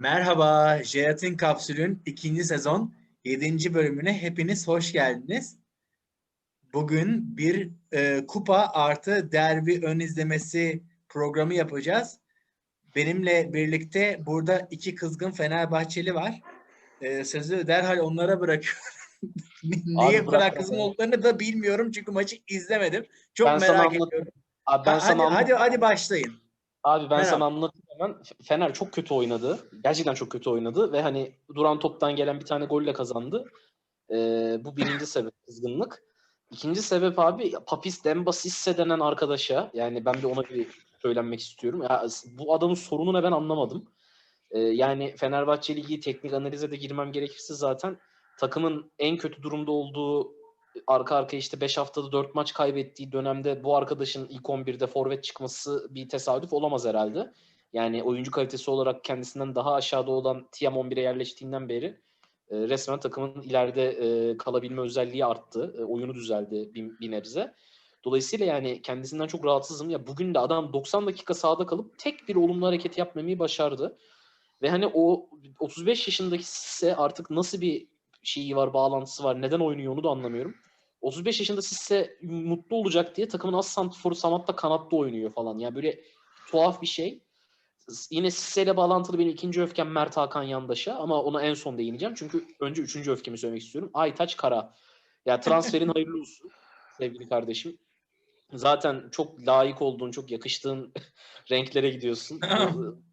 Merhaba, Jelatin Kapsül'ün ikinci sezon 7. bölümüne hepiniz hoş geldiniz. Bugün bir e, kupa artı derbi ön izlemesi programı yapacağız. Benimle birlikte burada iki kızgın Fenerbahçeli var. E, sözü derhal onlara bırakıyorum. Niye Abi bu kadar bırak kızgın bakalım. olduklarını da bilmiyorum çünkü maçı izlemedim. Çok Ben merak ediyorum. Abi ben Ha, sana hadi, hadi, hadi başlayın. Abi ben Merhaba. sana anlatayım hemen. Fener çok kötü oynadı. Gerçekten çok kötü oynadı ve hani duran toptan gelen bir tane golle kazandı. Ee, bu birinci sebep kızgınlık. İkinci sebep abi Papis Demba Sisse denen arkadaşa yani ben de ona bir söylenmek istiyorum. Ya, bu adamın sorunu ne ben anlamadım. Ee, yani Fenerbahçe Ligi teknik analize de girmem gerekirse zaten takımın en kötü durumda olduğu arka arkaya işte 5 haftada 4 maç kaybettiği dönemde bu arkadaşın ilk 11'de forvet çıkması bir tesadüf olamaz herhalde. Yani oyuncu kalitesi olarak kendisinden daha aşağıda olan Tiam 11'e yerleştiğinden beri e, resmen takımın ileride e, kalabilme özelliği arttı. E, oyunu düzeldi bir, bir nebze. Dolayısıyla yani kendisinden çok rahatsızım. Ya bugün de adam 90 dakika sahada kalıp tek bir olumlu hareket yapmamayı başardı. Ve hani o 35 yaşındaki Sisse artık nasıl bir şeyi var, bağlantısı var, neden oynuyor onu da anlamıyorum. 35 yaşında Sisse mutlu olacak diye takımın az santiforu Samat'ta kanatta oynuyor falan. Yani böyle tuhaf bir şey. Yine Sisse ile bağlantılı benim ikinci öfkem Mert Hakan Yandaş'a ama ona en son değineceğim. Çünkü önce üçüncü öfkemi söylemek istiyorum. Aytaç Kara. Ya transferin hayırlı olsun sevgili kardeşim. Zaten çok layık olduğun, çok yakıştığın renklere gidiyorsun.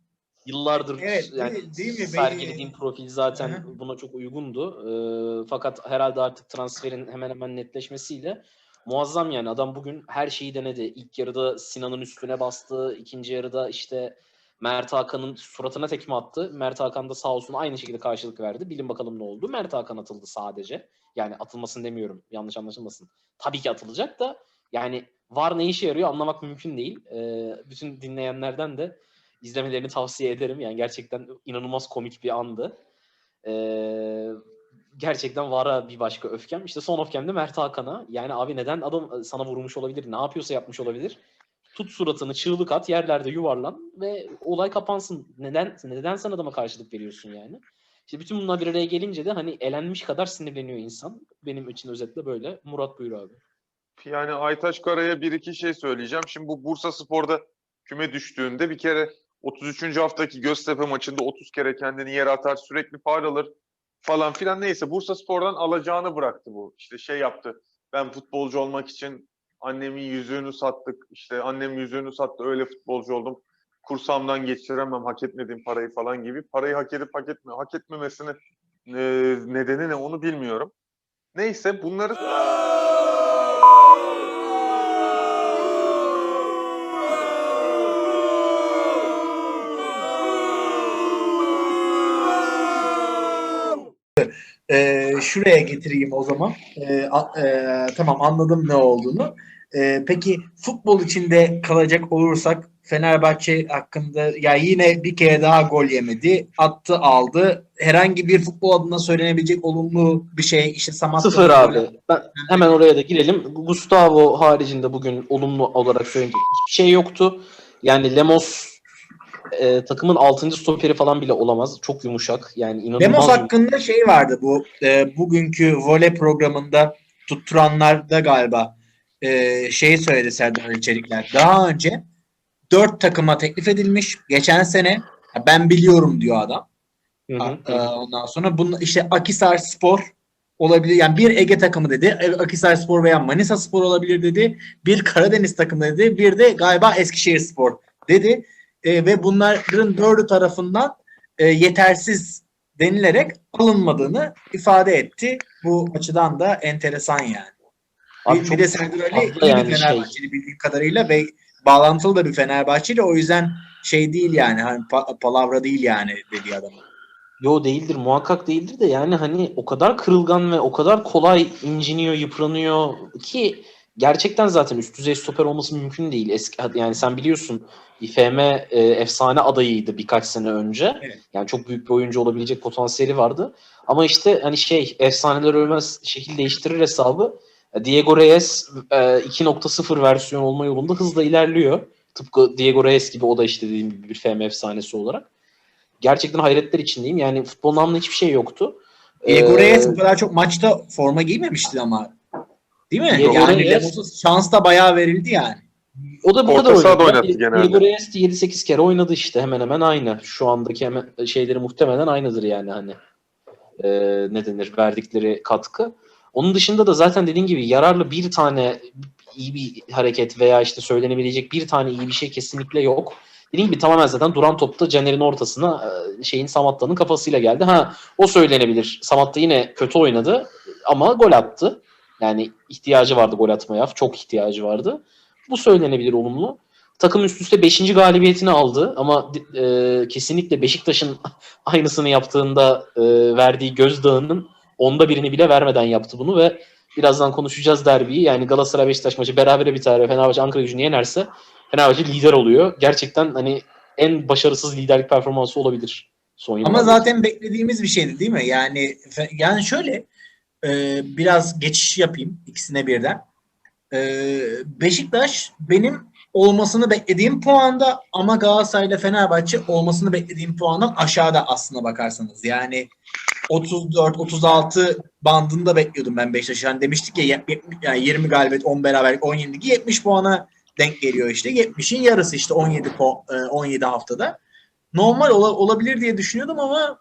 Yıllardır Evet, yani değil- değil mi? sergilediğin profil zaten Hı buna çok uygundu. Ee, fakat herhalde artık transferin hemen hemen netleşmesiyle muazzam yani adam bugün her şeyi denedi. İlk yarıda Sinan'ın üstüne bastı. ikinci yarıda işte Mert Hakan'ın suratına tekme attı. Mert Hakan da sağ olsun aynı şekilde karşılık verdi. Bilin bakalım ne oldu. Mert Hakan atıldı sadece. Yani atılmasın demiyorum. Yanlış anlaşılmasın. Tabii ki atılacak da yani var ne işe yarıyor anlamak mümkün değil. Ee, bütün dinleyenlerden de izlemelerini tavsiye ederim. Yani gerçekten inanılmaz komik bir andı. Ee, gerçekten vara bir başka öfkem. İşte son öfkem de Mert Hakan'a. Yani abi neden adam sana vurmuş olabilir? Ne yapıyorsa yapmış olabilir. Tut suratını, çığlık at, yerlerde yuvarlan ve olay kapansın. Neden neden sen adama karşılık veriyorsun yani? İşte bütün bunlar bir araya gelince de hani elenmiş kadar sinirleniyor insan. Benim için özetle böyle. Murat buyur abi. Yani Aytaç Kara'ya bir iki şey söyleyeceğim. Şimdi bu Bursa Spor'da küme düştüğünde bir kere 33. haftaki Göztepe maçında 30 kere kendini yere atar, sürekli faul alır falan filan neyse Bursa Spor'dan alacağını bıraktı bu. İşte şey yaptı. Ben futbolcu olmak için annemin yüzüğünü sattık. İşte annem yüzüğünü sattı öyle futbolcu oldum. Kursamdan geçiremem hak etmediğim parayı falan gibi. Parayı hak edip hak etme, hak etmemesini e, nedeni ne onu bilmiyorum. Neyse bunları Ee, şuraya getireyim o zaman. Ee, a- e, tamam anladım ne olduğunu. Ee, peki futbol içinde kalacak olursak Fenerbahçe hakkında ya yine bir kere daha gol yemedi. Attı aldı. Herhangi bir futbol adına söylenebilecek olumlu bir şey işte Samatta Sıfır abi. Ben hemen oraya da girelim. Gustavo haricinde bugün olumlu olarak söyleyecek hiçbir şey yoktu. Yani Lemos e, takımın 6. stoperi falan bile olamaz. Çok yumuşak. Yani inanılmaz. Demos hakkında şey vardı bu e, bugünkü voley programında tutturanlarda galiba e, şeyi söyledi Serdar Çelikler. Daha önce dört takıma teklif edilmiş. Geçen sene ben biliyorum diyor adam. Hı hı, E, ondan sonra bunun işte Akisar Spor olabilir. Yani bir Ege takımı dedi. E, Akisar Spor veya Manisa Spor olabilir dedi. Bir Karadeniz takımı dedi. Bir de galiba Eskişehir Spor dedi. E, ve bunların dördü tarafından e, yetersiz denilerek alınmadığını ifade etti. Bu açıdan da enteresan yani. Abi bir, bir de Serdar Ali iyi yani bir şey. Fenerbahçeli bildiğim kadarıyla ve bağlantılı da bir Fenerbahçeli o yüzden şey değil yani hani pa- palavra değil yani dediği adam. Yo değildir muhakkak değildir de yani hani o kadar kırılgan ve o kadar kolay inciniyor, yıpranıyor ki gerçekten zaten üst düzey stoper olması mümkün değil. Eski yani sen biliyorsun İFM e, efsane adayıydı birkaç sene önce. Evet. Yani çok büyük bir oyuncu olabilecek potansiyeli vardı. Ama işte hani şey efsaneler ölmez şekil değiştirir hesabı. Diego Reyes e, 2.0 versiyon olma yolunda hızla ilerliyor. Tıpkı Diego Reyes gibi o da işte dediğim gibi bir FM efsanesi olarak. gerçekten hayretler içindeyim. Yani futbol namlı hiçbir şey yoktu. Diego Ee, Reyes bu kadar çok maçta forma giymemişti ama. Değil mi? Diego yani Lemos'a şans da bayağı verildi yani. O da bu Orta kadar sahada oynadı. genelde. Diego Reyes de 7-8 kere oynadı işte hemen hemen aynı. Şu andaki hemen şeyleri muhtemelen aynıdır yani hani. Ee, ne denir verdikleri katkı. Onun dışında da zaten dediğin gibi yararlı bir tane iyi bir hareket veya işte söylenebilecek bir tane iyi bir şey kesinlikle yok. Dediğim gibi tamamen zaten duran topta Caner'in ortasına e, şeyin Samatta'nın kafasıyla geldi. Ha o söylenebilir. Samatta yine kötü oynadı ama gol attı. Yani ihtiyacı vardı gol atmaya. Çok ihtiyacı vardı. Bu söylenebilir olumlu. Takım üst üste 5. galibiyetini aldı ama e, kesinlikle Beşiktaş'ın aynısını yaptığında e, verdiği gözdağının onda birini bile vermeden yaptı bunu ve birazdan konuşacağız derbiyi. Yani Galatasaray Beşiktaş maçı berabere biter ve Fenerbahçe Ankara gücünü yenerse Fenerbahçe lider oluyor. Gerçekten hani en başarısız liderlik performansı olabilir son Ama zaten beklediğimiz bir şeydi değil mi? Yani yani şöyle e, biraz geçiş yapayım ikisine birden. E, Beşiktaş benim olmasını beklediğim puanda ama Galatasaray ile Fenerbahçe olmasını beklediğim puandan aşağıda aslına bakarsanız. Yani 34-36 bandında bekliyordum ben Beşiktaş'ı. Hani demiştik ya yani 20 galibiyet 10 beraberlik 17 70 puana denk geliyor işte. 70'in yarısı işte 17 po- e, 17 haftada normal ola- olabilir diye düşünüyordum ama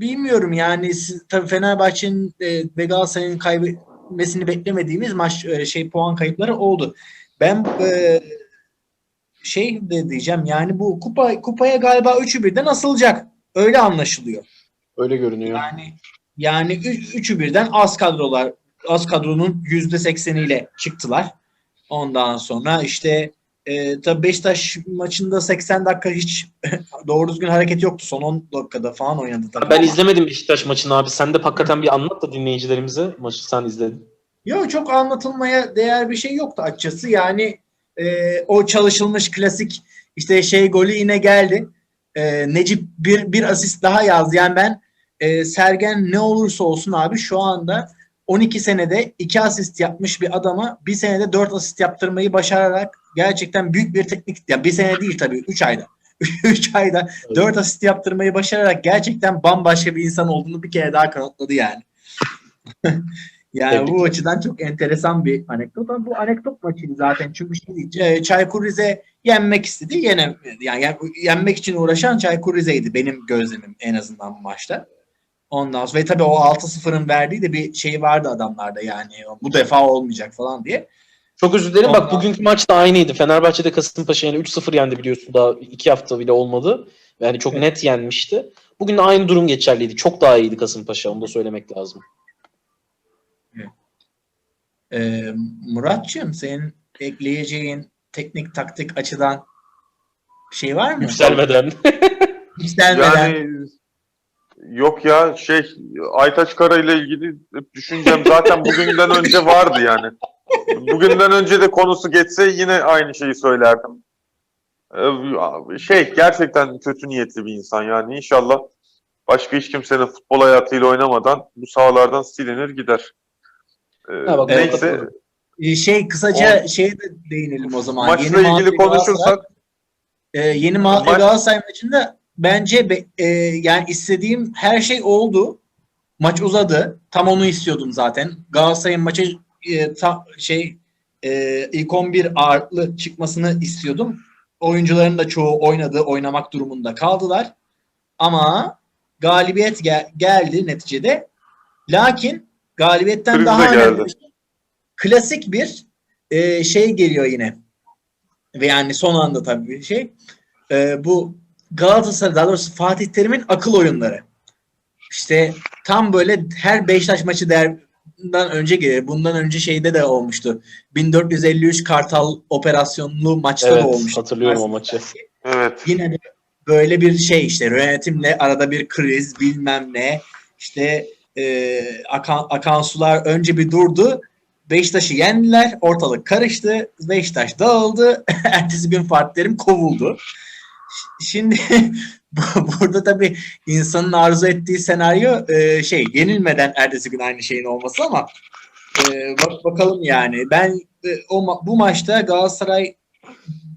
bilmiyorum yani siz, tabii Fenerbahçe'nin e, ve Galatasaray'ın kaybetmesini beklemediğimiz maç e, şey puan kayıpları oldu. Ben e, şey de diyeceğim yani bu kupa kupaya galiba üçü birden asılacak. Öyle anlaşılıyor. Öyle görünüyor. Yani yani ü- üçü birden az kadrolar az kadronun yüzde sekseniyle çıktılar. Ondan sonra işte e, tabii Beşiktaş maçında 80 dakika hiç doğru düzgün hareket yoktu. Son 10 dakikada falan oynadı tabii. Ben ama- izlemedim Beşiktaş maçını abi. Sen de hakikaten bir anlat da dinleyicilerimize. Maçı sen izledin. Yok çok anlatılmaya değer bir şey yoktu açıkçası. Yani e, o çalışılmış klasik işte şey golü yine geldi. E, Necip bir, bir asist daha yazdı. Yani ben e, Sergen ne olursa olsun abi şu anda 12 senede 2 asist yapmış bir adama bir senede 4 asist yaptırmayı başararak gerçekten büyük bir teknik ya bir sene değil tabii 3 ayda 3 ayda 4 asist yaptırmayı başararak gerçekten bambaşka bir insan olduğunu bir kere daha kanıtladı yani. yani bu Tebrikler. açıdan çok enteresan bir anekdot ama bu anekdot maçıydı zaten çünkü şey, e, Çaykur Rize yenmek istedi yenemedi. Yani yen- yenmek için uğraşan Çaykur Rize'ydi benim gözlemim en azından bu maçta. Ondan sonra ve tabii o 6-0'ın verdiği de bir şey vardı adamlarda yani bu defa olmayacak falan diye. Çok özür dilerim. Bak bugünkü maç da aynıydı. Fenerbahçe'de Kasımpaşa yani 3-0 yendi biliyorsun. Daha 2 hafta bile olmadı. Yani çok Evet. net yenmişti. Bugün de aynı durum geçerliydi. Çok daha iyiydi Kasımpaşa. Onu da söylemek lazım. Ee, Muratçığım senin ekleyeceğin teknik taktik açıdan bir şey var mı? Yükselmeden. Yükselmeden. Yani yok ya şey Aytaç Kara ile ilgili hep düşüncem zaten bugünden önce vardı yani. Bugünden önce de konusu geçse yine aynı şeyi söylerdim. Ee, Şey gerçekten kötü niyetli bir insan yani inşallah başka hiç kimsenin futbol hayatıyla oynamadan bu sahalardan silinir gider. Ee, Ha, bak, neyse Ee, şey kısaca şeye de değinelim o zaman. maçla Yeni ilgili konuşursak Ee, yeni Malatya Maç- Galatasaray maçında bence be- e, yani istediğim her şey oldu. Maç uzadı. Tam onu istiyordum zaten. Galatasaray'ın maçı e, ta- şey e, ilk 11 ağırlıklı çıkmasını istiyordum. Oyuncuların da çoğu oynadı, oynamak durumunda kaldılar. Ama galibiyet gel- geldi neticede. Lakin galibiyetten Kriz daha önemli klasik bir e, şey geliyor yine. Ve yani son anda tabii bir şey. E, bu Galatasaray daha doğrusu Fatih Terim'in akıl oyunları. İşte tam böyle her Beşiktaş maçı derbinden önce. Bundan önce şeyde de olmuştu. 1453 Kartal operasyonlu maçta Evet, da olmuştu. hatırlıyorum o maçı. evet Yine de böyle bir şey işte yönetimle arada bir kriz bilmem ne işte e, akan, akan sular önce bir durdu Beşiktaş'ı yendiler ortalık karıştı Beşiktaş dağıldı ertesi gün Fatih Terim kovuldu şimdi burada tabii insanın arzu ettiği senaryo e, şey yenilmeden ertesi gün aynı şeyin olması ama e, bak bakalım yani ben e, o ma- bu maçta Galatasaray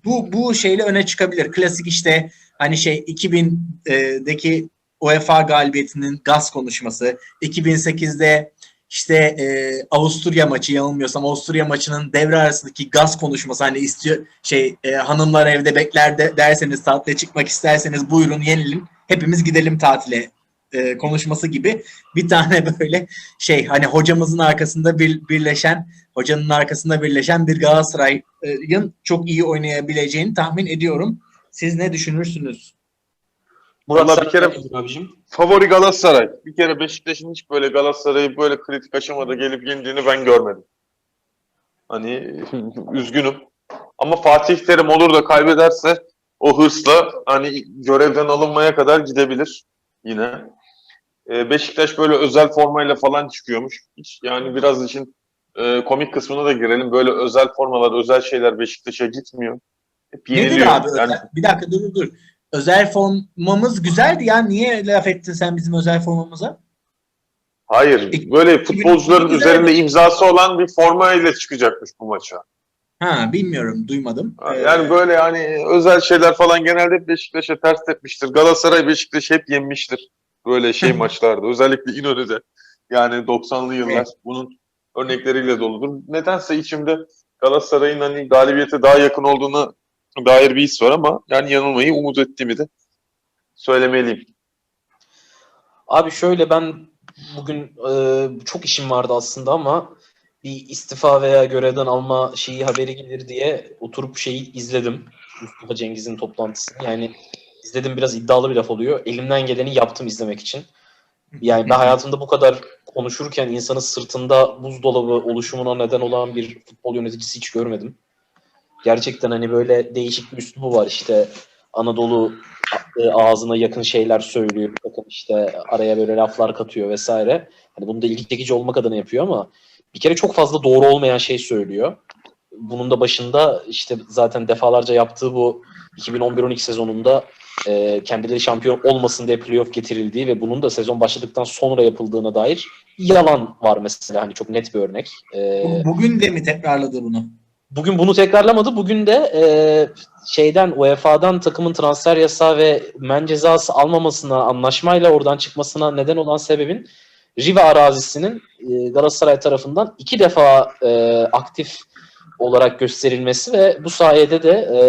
bu bu şeyle öne çıkabilir. Klasik işte Hani şey 2000'deki UEFA galibiyetinin gaz konuşması, 2008'de işte e, Avusturya maçı yanılmıyorsam Avusturya maçının devre arasındaki gaz konuşması hani istiyor şey e, hanımlar evde bekler de, derseniz tatile çıkmak isterseniz buyurun yenilin hepimiz gidelim tatile e, konuşması gibi bir tane böyle şey hani hocamızın arkasında bir, birleşen hocanın arkasında birleşen bir Galatasaray'ın çok iyi oynayabileceğini tahmin ediyorum. Siz ne düşünürsünüz? Murat Vallahi sen bir kere- abicim? Favori Galatasaray. Bir kere Beşiktaş'ın hiç böyle Galatasaray'ı böyle kritik aşamada gelip yendiğini ben görmedim. Hani üzgünüm. Ama Fatih Terim olur da kaybederse o hırsla hani görevden alınmaya kadar gidebilir yine. Ee, Beşiktaş böyle özel formayla falan çıkıyormuş. Hiç yani biraz için e, komik kısmına da girelim. Böyle özel formalar, özel şeyler Beşiktaş'a gitmiyor. Hep Nedir abi? Yani özel- Bir dakika dur dur. Özel formamız güzeldi ya. Niye laf ettin sen bizim özel formamıza? Hayır, böyle futbolcuların üzerinde imzası olan bir forma ile çıkacakmış bu maça. Ha bilmiyorum duymadım. Ee, Yani böyle yani özel şeyler falan genelde Beşiktaş'a ters tepmiştir. Galatasaray Beşiktaş hep yenmiştir. Böyle şey maçlarda. Özellikle İnönü'de. Yani 90'lı yıllar Evet. bunun örnekleriyle doludur. Nedense içimde Galatasaray'ın hani galibiyete daha yakın olduğuna dair bir his var ama yani yanılmayı umut ettiğimi de söylemeliyim. Abi şöyle ben bugün e, çok işim vardı aslında ama bir istifa veya görevden alma şeyi haberi gelir diye oturup şeyi izledim. Mustafa Cengiz'in toplantısını. Yani izledim biraz iddialı bir laf oluyor. Elimden geleni yaptım izlemek için. Yani ben hayatımda bu kadar konuşurken insanın sırtında buzdolabı oluşumuna neden olan bir futbol yöneticisi hiç görmedim. Gerçekten hani böyle değişik bir üslubu var işte Anadolu e, ağzına yakın şeyler söylüyor. Bakın işte araya böyle laflar katıyor vesaire. Hani bunu da ilgi çekici olmak adına yapıyor ama bir kere çok fazla doğru olmayan şey söylüyor. Bunun da başında işte zaten defalarca yaptığı bu 2011-12 sezonunda e, kendileri şampiyon olmasın diye playoff getirildiği ve bunun da sezon başladıktan sonra yapıldığına dair yalan var mesela hani çok net bir örnek. E, Bu- Bugün de mi tekrarladı bunu? Bugün bunu tekrarlamadı. Bugün de e, şeyden UEFA'dan takımın transfer yasağı ve men cezası almamasına, anlaşmayla oradan çıkmasına neden olan sebebin Riva arazisinin e, Galatasaray tarafından iki defa e, aktif olarak gösterilmesi ve bu sayede de e,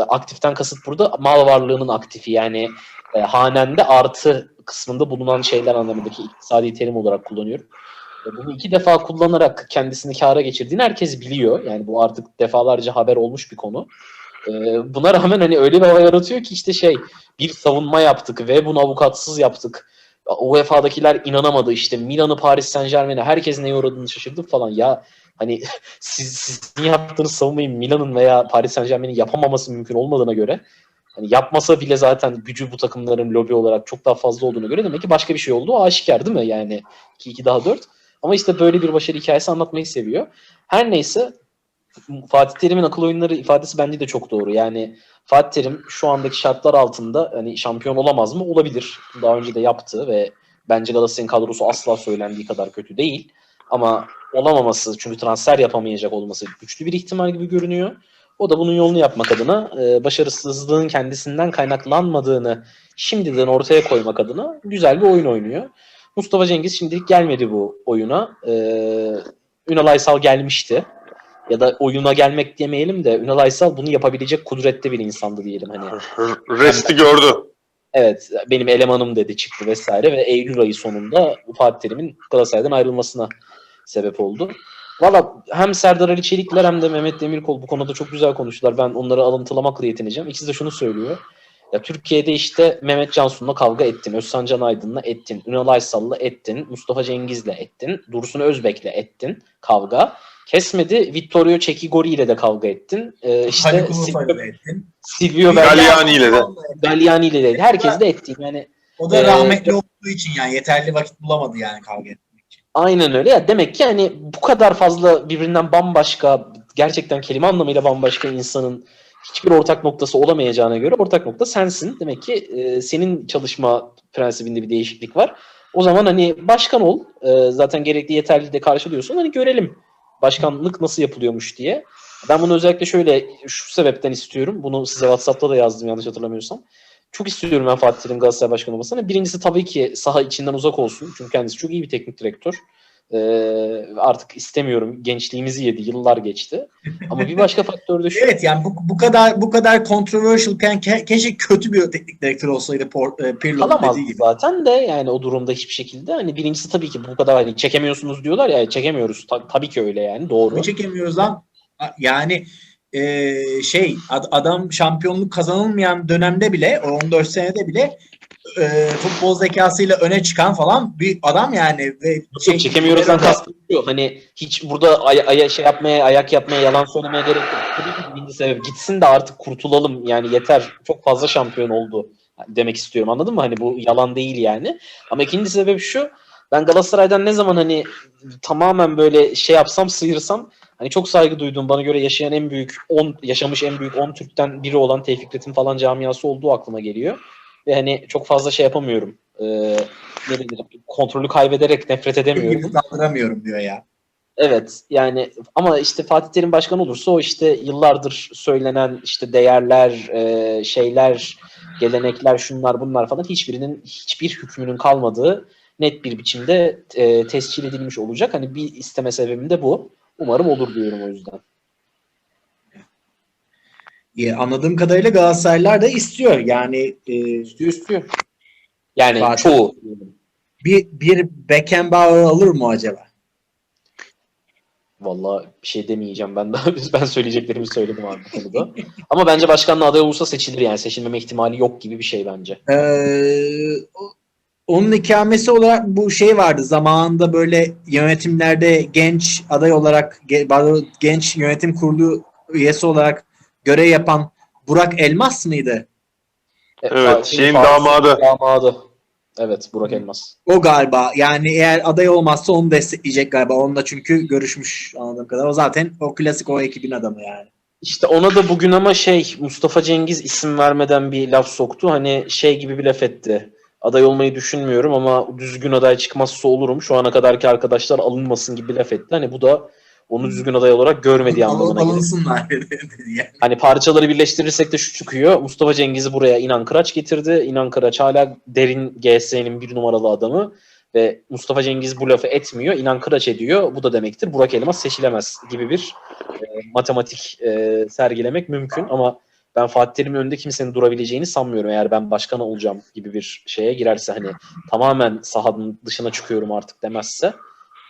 aktiften kasıt burada mal varlığının aktifi yani e, hanende artı kısmında bulunan şeyler anlamındaki iktisadi terim olarak kullanıyorum. E, Bunu iki defa kullanarak kendisini kâra geçirdiğini herkes biliyor. Yani bu artık defalarca haber olmuş bir konu. E, Buna rağmen hani öyle bir hava yaratıyor ki işte şey bir savunma yaptık ve bunu avukatsız yaptık. UEFA'dakiler inanamadı işte Milan'ı Paris Saint Germain'e herkes neye uğradığını şaşırdı falan. Ya hani siz, sizin yaptığınız savunmayı Milan'ın veya Paris Saint Germain'in yapamaması mümkün olmadığına göre hani yapmasa bile zaten gücü bu takımların lobi olarak çok daha fazla olduğuna göre demek ki başka bir şey oldu. O aşikar değil mi? Yani 2-2 daha 4. Ama işte böyle bir başarı hikayesi anlatmayı seviyor. Her neyse Fatih Terim'in akıl oyunları ifadesi bence de çok doğru. Yani Fatih Terim şu andaki şartlar altında hani şampiyon olamaz mı? Olabilir. Daha önce de yaptı ve bence Galatasaray'ın kadrosu asla söylendiği kadar kötü değil. Ama olamaması çünkü transfer yapamayacak olması güçlü bir ihtimal gibi görünüyor. O da bunun yolunu yapmak adına e, başarısızlığın kendisinden kaynaklanmadığını şimdiden ortaya koymak adına güzel bir oyun oynuyor. Mustafa Cengiz şimdilik gelmedi bu oyuna. Ee, Ünal Aysal gelmişti. Ya da oyuna gelmek demeyelim de Ünal Aysal bunu yapabilecek kudrette bir insandı diyelim. Hani Resti gördü. evet benim elemanım dedi çıktı vesaire ve Eylül ayı sonunda Fatih Terim'in Galatasaray'dan ayrılmasına sebep oldu. Valla hem Serdar Ali Çelikler hem de Mehmet Demirkol bu konuda çok güzel konuştular. Ben onları alıntılamakla yetineceğim. İkisi de şunu söylüyor. Ya Türkiye'de işte Mehmet Cansu'nla kavga ettin, Özcan Can Aydın'la ettin, Ünal Aysal'la ettin, Mustafa Cengiz'le ettin, Dursun Özbek'le ettin kavga. Kesmedi, Vittorio Çekigori ile de kavga ettin. Ee, işte Haluk Silvio, ettin. Silvio Galliani ile de. Galliani ile de herkes de ettin. Yani O da rahmetli olduğu için yani yeterli vakit bulamadı yani kavga etmek için. Aynen öyle. Ya demek ki hani bu kadar fazla birbirinden bambaşka, gerçekten kelime anlamıyla bambaşka insanın hiçbir ortak noktası olamayacağına göre ortak nokta sensin. Demek ki e, senin çalışma prensibinde bir değişiklik var. O zaman hani başkan ol. E, zaten gerekli yeterli de karşılıyorsun. Hani görelim başkanlık nasıl yapılıyormuş diye. Ben bunu özellikle şöyle şu sebepten istiyorum. Bunu size WhatsApp'ta da yazdım yanlış hatırlamıyorsam. Çok istiyorum ben Fatih Terim'in Galatasaray Başkanı olmasını. Birincisi tabii ki saha içinden uzak olsun. Çünkü kendisi çok iyi bir teknik direktör. Ee, artık istemiyorum. Gençliğimizi yedi. Yıllar geçti. Ama bir başka faktör de şu. Evet yani bu, bu kadar bu kadar controversialken ke- keşke kötü bir teknik direktör olsaydı Por- e, Pirlo'nun kalamaz dediği gibi. zaten de yani o durumda hiçbir şekilde. Hani birincisi tabii ki bu kadar hani çekemiyorsunuz diyorlar ya çekemiyoruz. Ta- tabii ki öyle yani doğru. Ne çekemiyoruz lan? Yani e, şey ad- adam şampiyonluk kazanılmayan dönemde bile o 14 senede bile e, futbol zekasıyla öne çıkan falan bir adam yani ve yok, çekemiyoruzdan kastım yok. Hani hiç burada ay- aya- şey yapmaya, ayak yapmaya, yalan söylemeye gerek yok. Birinci sebep. Gitsin de artık kurtulalım. Yani yeter. Çok fazla şampiyon oldu demek istiyorum. Anladın mı? Hani bu yalan değil yani. Ama ikinci sebep şu. Ben Galatasaray'dan ne zaman hani tamamen böyle şey yapsam, sıyırsam hani çok saygı duyduğum, bana göre yaşayan en büyük 10 yaşamış en büyük 10 Türk'ten biri olan Tevfik Fikret'in falan camiası olduğu aklıma geliyor. Ve hani çok fazla şey yapamıyorum. Ee, ne denir? Kontrolü kaybederek nefret edemiyorum. kaldıramıyorum diyor ya. Evet yani ama işte Fatih Terim başkan olursa o işte yıllardır söylenen işte değerler, e, şeyler, gelenekler, şunlar bunlar falan hiçbirinin hiçbir hükmünün kalmadığı net bir biçimde e, tescil edilmiş olacak. Hani bir isteme sebebim de bu. Umarım olur diyorum o yüzden. E, anladığım kadarıyla Galatasaraylılar da istiyor. Yani e, İstiyor istiyor. Yani Fatih- çoğu. bir bir Beckenbauer alır mı acaba? Vallahi bir şey demeyeceğim ben daha ben söyleyeceklerimi söyledim abi konuda. Ama bence başkanlığa aday olursa seçilir yani seçilmeme ihtimali yok gibi bir şey bence. Ee, o- onun ikamesi olarak bu şey vardı. Zamanında böyle yönetimlerde genç aday olarak genç yönetim kurulu üyesi olarak görev yapan Burak Elmas mıydı? E, Evet, Fatih- şeyin Fatih- damadı. Damadı. Evet Burak Elmas. O galiba. Yani eğer aday olmazsa onu destekleyecek galiba. Onunla çünkü görüşmüş anladığım kadar. O zaten o klasik o ekibin adamı yani. İşte ona da bugün ama şey Mustafa Cengiz isim vermeden bir laf soktu. Hani şey gibi bir laf etti. Aday olmayı düşünmüyorum ama düzgün aday çıkmazsa olurum. Şu ana kadarki arkadaşlar alınmasın gibi bir laf etti. Hani bu da onu düzgün aday olarak görmediği anlamına gelir. yani. Hani parçaları birleştirirsek de şu çıkıyor. Mustafa Cengiz'i buraya İnan Kıraç getirdi. İnan Kıraç hala derin GS'nin bir numaralı adamı. Ve Mustafa Cengiz bu lafı etmiyor. İnan Kıraç ediyor. Bu da demektir Burak Elmas seçilemez gibi bir e, matematik e, sergilemek mümkün. Ama ben Fatih Terim'in önünde kimsenin durabileceğini sanmıyorum. Eğer ben başkan olacağım gibi bir şeye girerse hani tamamen sahanın dışına çıkıyorum artık demezse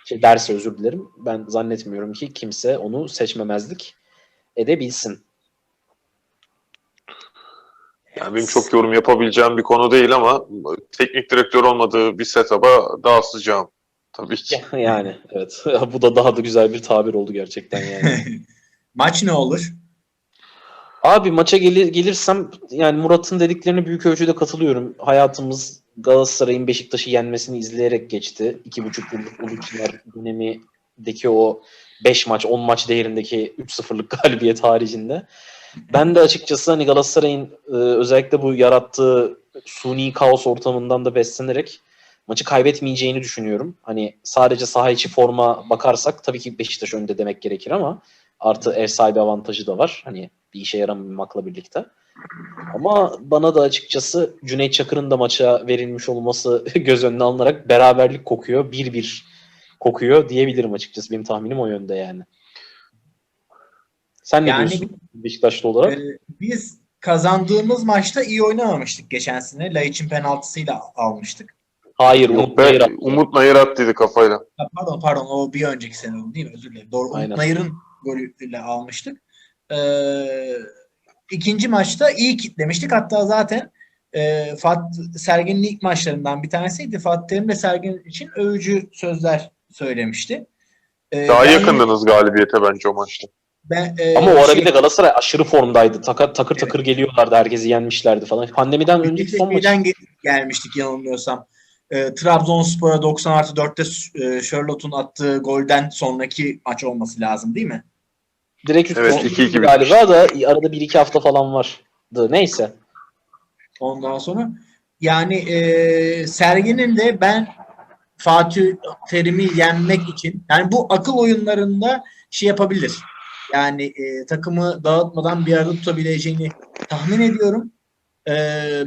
şey derse özür dilerim. Ben zannetmiyorum ki kimse onu seçmemezlik edebilsin. Yani benim çok yorum yapabileceğim bir konu değil ama teknik direktör olmadığı bir setup'a daha sıcağım. Tabii ki. Yani evet. Bu da daha da güzel bir tabir oldu gerçekten yani. Maç ne olur? Abi maça gelir, gelirsem yani Murat'ın dediklerine büyük ölçüde katılıyorum. Hayatımız Galatasaray'ın Beşiktaş'ı yenmesini izleyerek geçti. İki buçuk yıllık Uluçlar dönemindeki o 5 maç 10 maç değerindeki 3-0'lık galibiyet haricinde. Ben de açıkçası hani Galatasaray'ın e, özellikle bu yarattığı suni kaos ortamından da beslenerek maçı kaybetmeyeceğini düşünüyorum. Hani sadece saha içi forma bakarsak tabii ki Beşiktaş önde demek gerekir ama artı ev sahibi avantajı da var. Hani bir işe yaramamakla birlikte. Ama bana da açıkçası Cüneyt Çakır'ın da maça verilmiş olması göz önüne alınarak beraberlik kokuyor. 1-1 kokuyor diyebilirim açıkçası. Benim tahminim o yönde yani. Sen ne Yani- diyorsun Beşiktaşlı olarak? Ee, biz kazandığımız maçta iyi oynamamıştık geçen sene. Laiç'in penaltısıyla almıştık. Hayır Umut, Nayır attı. Umut Nayır attıydı kafayla. Pardon pardon o bir önceki sene oldu değil mi? Özür dilerim. Doğru. Aynen. Umut Nayır'ın golüyle almıştık. Ee, ikinci maçta iyi kitlemiştik. Hatta zaten e, Fat, Sergen'in ilk maçlarından bir tanesiydi. Fatih Terim de Sergen için övücü sözler söylemişti. Ee, Daha ben- yakındınız galibiyete bence o maçta. Ben, e, Ama o ara şey- bir de Galatasaray aşırı formdaydı. Takır takır, takır geliyorlardı. Herkesi yenmişlerdi falan. Pandemiden önceki son maç. Gelmiştik yanılmıyorsam. E, Trabzonspor'a 90 artı 4'te e, Charlotte'un attığı golden sonraki maç olması lazım değil mi? Direkt üst Evet, üste 2-2 gitti galiba da arada 1-2 hafta falan vardı. Neyse. Ondan sonra yani e, Sergen'in de ben Fatih Terim'i yenmek için yani bu akıl oyunlarında şey yapabilir. Yani e, takımı dağıtmadan bir arada tutabileceğini tahmin ediyorum. E,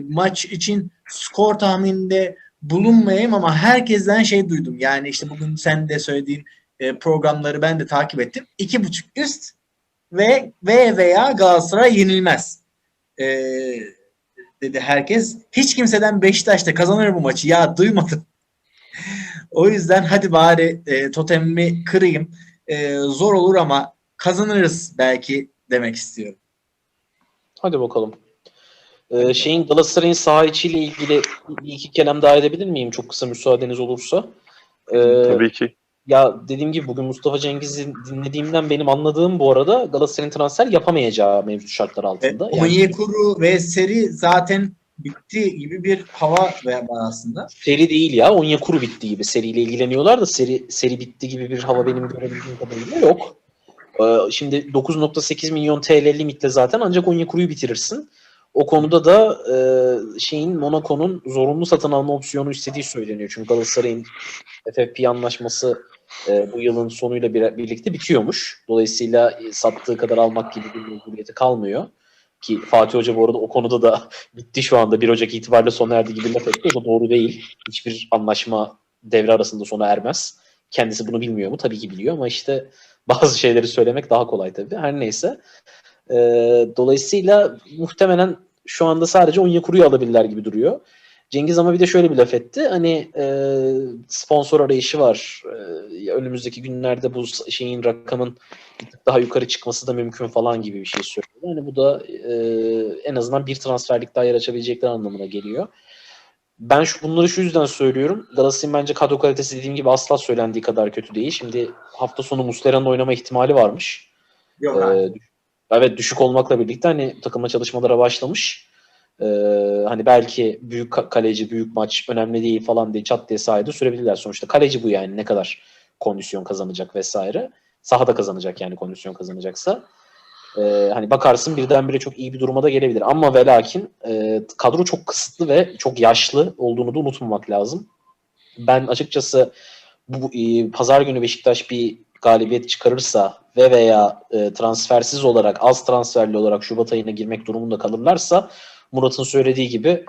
maç için skor tahmininde bulunmayayım ama herkesten şey duydum. Yani işte bugün sen de söylediğin e, programları ben de takip ettim. İki buçuk üst ve ve veya Galatasaray yenilmez. E, dedi herkes. Hiç kimseden Beşiktaş'ta kazanır bu maçı. Ya duymadım. o yüzden hadi bari e, totemimi kırayım. E, zor olur ama kazanırız belki demek istiyorum. Hadi bakalım. Ee, şeyin Galatasaray'ın saha içiyle ilgili bir iki kelam daha edebilir miyim? Çok kısa müsaadeniz olursa. Ee, Tabii ki. Ya dediğim gibi bugün Mustafa Cengiz'i dinlediğimden benim anladığım bu arada Galatasaray'ın transfer yapamayacağı mevcut şartlar E, altında. Yani Onyekuru ve seri zaten bitti gibi bir hava var aslında. seri değil ya. Onyekuru bitti gibi. Seriyle ilgileniyorlar da seri seri bitti gibi bir hava benim görebildiğim kadarıyla yok. Ee, şimdi 9.8 milyon TL limitle zaten ancak Onyekuru'yu bitirirsin. O konuda da e, şeyin Monaco'nun zorunlu satın alma opsiyonu istediği söyleniyor. Çünkü Galatasaray'ın FFP anlaşması e, bu yılın sonuyla bir, birlikte bitiyormuş. Dolayısıyla e, sattığı kadar almak gibi bir mecburiyeti kalmıyor. Ki Fatih Hoca bu arada o konuda da bitti şu anda 1 Ocak itibariyle sona erdi gibi laf etti. O da doğru değil. Hiçbir anlaşma devre arasında sona ermez. Kendisi bunu bilmiyor mu? Tabii ki biliyor ama işte bazı şeyleri söylemek daha kolay tabii. Her neyse. E, dolayısıyla muhtemelen şu anda sadece Onyekuru'yu alabilirler gibi duruyor. Cengiz ama bir de şöyle bir laf etti. Hani e, sponsor arayışı var. E, önümüzdeki günlerde bu şeyin rakamın daha yukarı çıkması da mümkün falan gibi bir şey söyledi. Hani bu da e, en azından bir transferlik daha yer açabilecekler anlamına geliyor. Ben şu, bunları şu yüzden söylüyorum. Galatasaray'ın bence kadro kalitesi dediğim gibi asla söylendiği kadar kötü değil. Şimdi hafta sonu Muslera'nın oynama ihtimali varmış. Yok Ee, abi. Evet düşük olmakla birlikte hani takımla çalışmalara başlamış. Ee, hani belki büyük ka- kaleci, büyük maç önemli değil falan diye çat diye sahada sürebilirler. Sonuçta kaleci bu yani ne kadar kondisyon kazanacak vesaire. Sahada kazanacak yani kondisyon kazanacaksa. Ee, hani bakarsın birdenbire çok iyi bir duruma da gelebilir. Ama ve lakin e, kadro çok kısıtlı ve çok yaşlı olduğunu da unutmamak lazım. Ben açıkçası bu e, pazar günü Beşiktaş bir galibiyet çıkarırsa ve veya e, transfersiz olarak az transferli olarak Şubat ayına girmek durumunda kalırlarsa Murat'ın söylediği gibi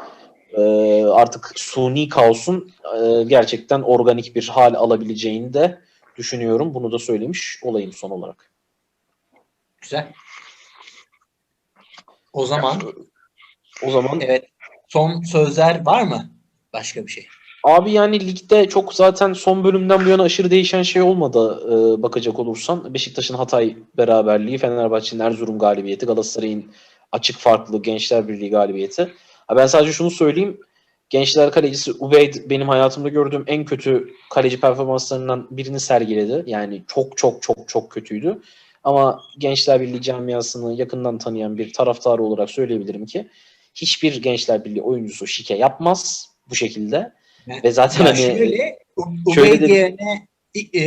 e, artık suni kaosun e, gerçekten organik bir hal alabileceğini de düşünüyorum. Bunu da söylemiş olayım son olarak. Güzel. O zaman O zaman evet son sözler var mı? Başka bir şey. Abi yani ligde çok zaten son bölümden bu yana aşırı değişen şey olmadı e, bakacak olursan. Beşiktaş'ın Hatay beraberliği, Fenerbahçe'nin Erzurum galibiyeti, Galatasaray'ın açık farklı Gençler Birliği galibiyeti. Ha ben sadece şunu söyleyeyim. Gençler kalecisi Ubeyd benim hayatımda gördüğüm en kötü kaleci performanslarından birini sergiledi. Yani çok çok çok çok kötüydü. Ama Gençler Birliği camiasını yakından tanıyan bir taraftarı olarak söyleyebilirim ki hiçbir Gençler Birliği oyuncusu şike yapmaz bu şekilde. Yani- Ve zaten Ya hani şöyle, U- şöyle Ubeydi de- yerine e,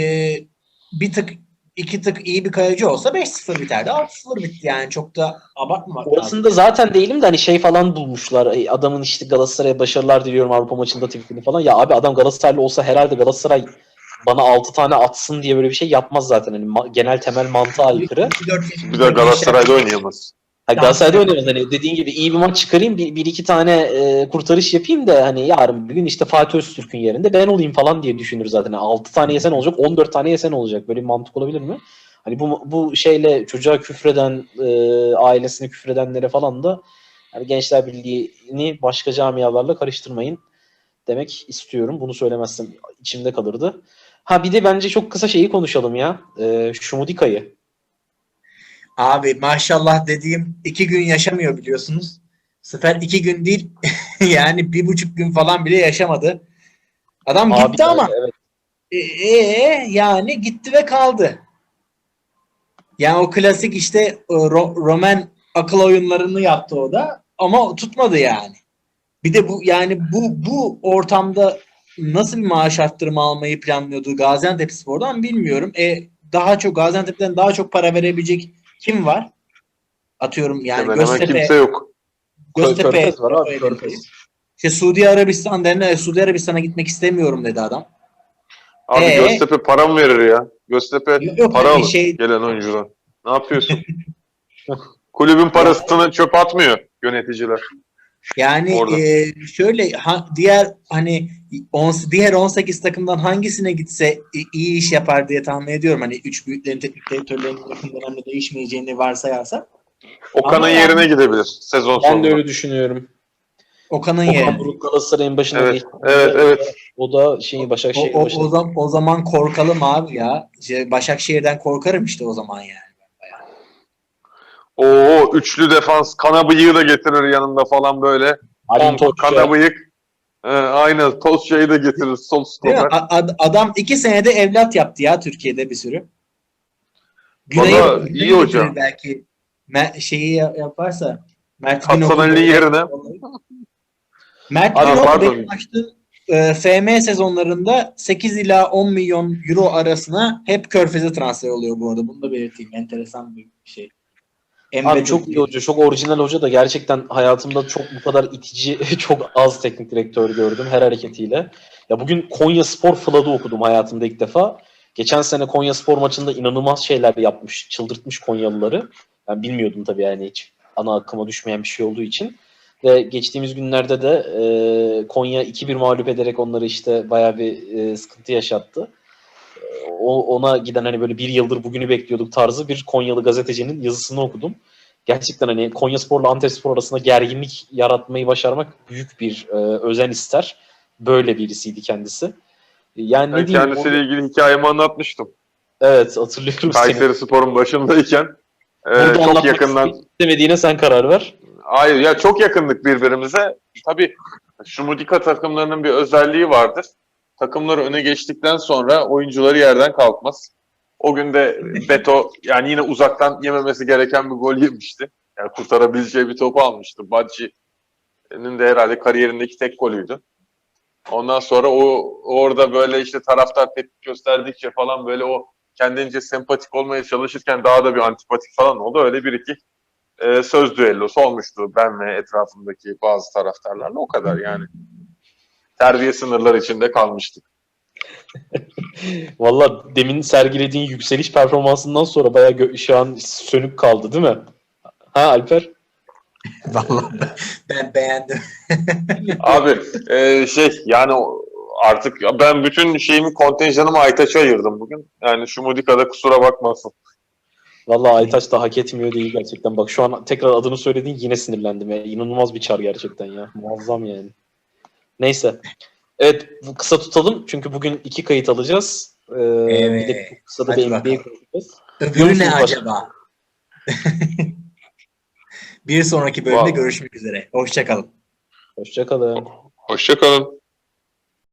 bir tık iki tık iyi bir kaleci olsa 5-0 biterdi. 6-0 bitti yani çok da abartmamak lazım. Orasında zaten değilim de hani şey falan bulmuşlar. Adamın işte Galatasaray'a başarılar diliyorum Avrupa maçında tweetini falan. Ya abi adam Galatasaraylı olsa herhalde Galatasaray bana 6 tane atsın diye böyle bir şey yapmaz zaten. Hani genel temel mantığa aykırı. Bir de Galatasaray'da oynayamaz. Dans Galatasaray'da oynamaz. Hani dediğin gibi iyi bir maç çıkarayım. Bir, bir iki tane e, kurtarış yapayım da hani yarın bir gün işte Fatih Öztürk'ün yerinde ben olayım falan diye düşünür zaten. 6 tane yesen olacak, 14 tane yesen olacak. Böyle bir mantık olabilir mi? Hani bu bu şeyle çocuğa küfreden, e, ailesine küfredenlere falan da hani Gençler Birliği'ni başka camialarla karıştırmayın demek istiyorum. Bunu söylemezsem içimde kalırdı. Ha bir de bence çok kısa şeyi konuşalım ya. E, Şumudika'yı. Abi maşallah dediğim iki gün yaşamıyor biliyorsunuz. Bu sefer iki gün değil yani bir buçuk gün falan bile yaşamadı. Adam Abi, gitti ama evet. e, e, yani gitti ve kaldı. Yani o klasik işte e, Ro- Roman akıl oyunlarını yaptı o da ama tutmadı yani. Bir de bu yani bu bu ortamda nasıl bir maaş arttırma almayı planlıyordu Gaziantep Spor'dan bilmiyorum. E, daha çok Gaziantep'ten daha çok para verebilecek kim var? Atıyorum yani Hemen hemen Göztepe, kimse yok. Göztepe Körfez var abi. Körfez. işte Suudi Arabistan derine Suudi Arabistan'a gitmek istemiyorum dedi adam. Abi Ee? Göztepe para mı verir ya? Göztepe Yok, yok, para hani alır şey- gelen oyuncudan. Ne yapıyorsun? Kulübün parasını çöp atmıyor yöneticiler. Yani Orada. e, şöyle ha- diğer hani on, diğer 18 takımdan hangisine gitse i- iyi iş yapar diye tahmin ediyorum. Hani üç büyüklerin teknik direktörlerinin yakın dönemde değişmeyeceğini varsayarsak. Okan'ın Ama yani- yerine gidebilir sezon Ben sonunda. de öyle düşünüyorum. Okan'ın Okan yerine. Buruk Galatasaray'ın başına Evet, geçti. evet, evet. O da şeyi O, Başakşehir'in o, başına. o, zaman, o zaman korkalım abi ya. İşte Başakşehir'den korkarım işte o zaman yani. Oo üçlü defans kana bıyığı da getirir yanında falan böyle. Halim Pompa, Topçu. kana bıyık. Ee, aynen Tozça'yı da getirir sol stoper. Ad- adam iki senede evlat yaptı ya Türkiye'de bir sürü. Güney'e- iyi Güney'e hocam. Belki Me- şeyi ya- yaparsa Mert Hasan Ali yerine. Mert benim açtığım e, FM sezonlarında 8 ila 10 milyon euro arasına hep Körfez'e transfer oluyor bu arada. Bunu da belirteyim. Enteresan bir şey. Abi çok iyi hoca, çok orijinal hoca da gerçekten hayatımda çok bu kadar itici, çok az teknik direktör gördüm her hareketiyle. Ya bugün Konya Spor Fılad'ı okudum hayatımda ilk defa. Geçen sene Konya Spor maçında inanılmaz şeyler yapmış, çıldırtmış Konyalıları. Ben bilmiyordum tabii yani hiç ana akıma düşmeyen bir şey olduğu için. Ve geçtiğimiz günlerde de e, Konya 2-1 mağlup ederek onları işte bayağı bir e, sıkıntı yaşattı. O, ona giden hani böyle bir yıldır bugünü bekliyorduk tarzı bir Konyalı gazetecinin yazısını okudum. Gerçekten hani Konya Spor'la Antepspor arasında gerginlik yaratmayı başarmak büyük bir e, özen ister. Böyle birisiydi kendisi. Yani ne Ben diyeyim? kendisiyle onu- ilgili hikayemi anlatmıştım. Evet hatırlıyorum seni. Kayseri Spor'un başındayken. e, çok yakından istemediğine sen karar ver. Hayır ya çok yakındık birbirimize. Tabii Şumudika takımlarının bir özelliği vardır. Takımları öne geçtikten sonra oyuncuları yerden kalkmaz. O gün de Beto yani yine uzaktan yememesi gereken bir gol yemişti. Yani kurtarabileceği bir topu almıştı. Bacci'nin de herhalde kariyerindeki tek golüydü. Ondan sonra o orada böyle işte taraftar tepki gösterdikçe falan böyle o kendince sempatik olmaya çalışırken daha da bir antipatik falan oldu. Öyle bir iki e, söz düellosu olmuştu ben ve etrafımdaki bazı taraftarlarla o kadar yani. Terbiye sınırları içinde kalmıştık. Valla demin sergilediğin yükseliş performansından sonra bayağı gö- şu an sönük kaldı değil mi? Ha Alper? Vallahi ben, ben beğendim. Abi e, şey yani artık ben bütün şeyimi kontenjanımı Aytaç'a ayırdım bugün. Yani şu Mudika'da kusura bakmasın. Valla Aytaç da hak etmiyor değil gerçekten. Bak şu an tekrar adını söylediğin yine sinirlendim. Ya. İnanılmaz bir çar gerçekten ya. Muazzam yani. Neyse. Evet bu kısa tutalım çünkü bugün iki kayıt alacağız. Ee, Bir de Evet. kısa da bir NBA konuşacağız. Öbürü ne acaba? bir sonraki bölümde Vallahi. görüşmek üzere. Hoşçakalın. Hoşçakalın. Hoşçakalın.